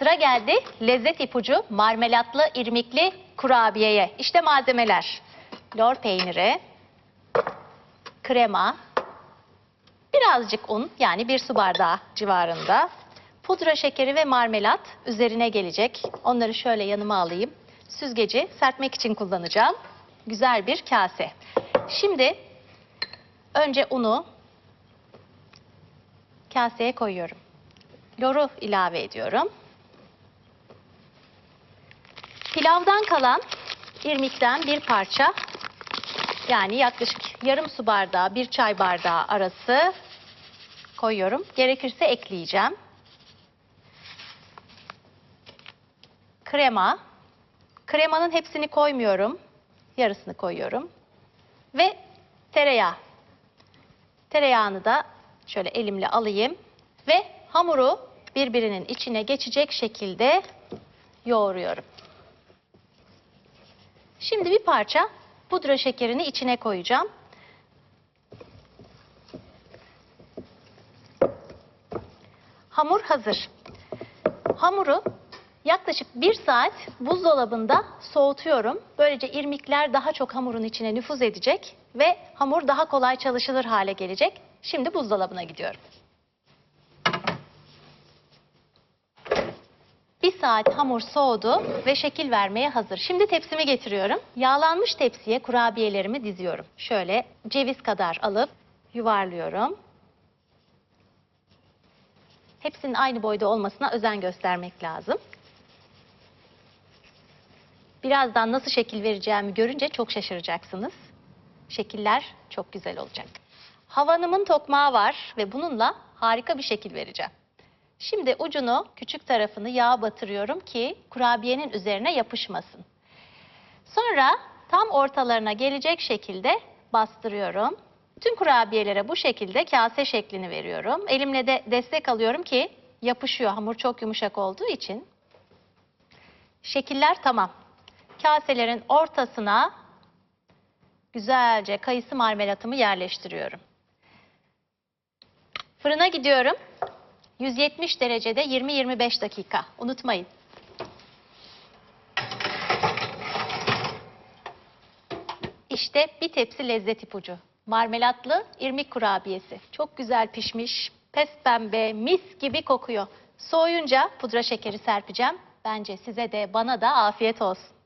Sıra geldi lezzet ipucu marmelatlı irmikli kurabiyeye. İşte malzemeler. Lor peyniri, krema, birazcık un yani bir su bardağı civarında. Pudra şekeri ve marmelat üzerine gelecek. Onları şöyle yanıma alayım. Süzgeci serpmek için kullanacağım. Güzel bir kase. Şimdi önce unu kaseye koyuyorum. Loru ilave ediyorum. Pilavdan kalan irmikten bir parça yani yaklaşık yarım su bardağı, bir çay bardağı arası koyuyorum. Gerekirse ekleyeceğim. Krema. Kremanın hepsini koymuyorum. Yarısını koyuyorum. Ve tereyağı. Tereyağını da şöyle elimle alayım ve hamuru birbirinin içine geçecek şekilde yoğuruyorum. Şimdi bir parça pudra şekerini içine koyacağım. Hamur hazır. Hamuru yaklaşık bir saat buzdolabında soğutuyorum. Böylece irmikler daha çok hamurun içine nüfuz edecek ve hamur daha kolay çalışılır hale gelecek. Şimdi buzdolabına gidiyorum. Saat hamur soğudu ve şekil vermeye hazır. Şimdi tepsimi getiriyorum. Yağlanmış tepsiye kurabiyelerimi diziyorum. Şöyle ceviz kadar alıp yuvarlıyorum. Hepsinin aynı boyda olmasına özen göstermek lazım. Birazdan nasıl şekil vereceğimi görünce çok şaşıracaksınız. Şekiller çok güzel olacak. Havanımın tokmağı var ve bununla harika bir şekil vereceğim. Şimdi ucunu, küçük tarafını yağa batırıyorum ki kurabiyenin üzerine yapışmasın. Sonra tam ortalarına gelecek şekilde bastırıyorum. Tüm kurabiyelere bu şekilde kase şeklini veriyorum. Elimle de destek alıyorum ki yapışıyor. Hamur çok yumuşak olduğu için. Şekiller tamam. Kaselerin ortasına güzelce kayısı marmelatımı yerleştiriyorum. Fırına gidiyorum. 170 derecede 20-25 dakika. Unutmayın. İşte bir tepsi lezzet ipucu. Marmelatlı irmik kurabiyesi. Çok güzel pişmiş. Pes pembe, mis gibi kokuyor. Soğuyunca pudra şekeri serpeceğim. Bence size de bana da afiyet olsun.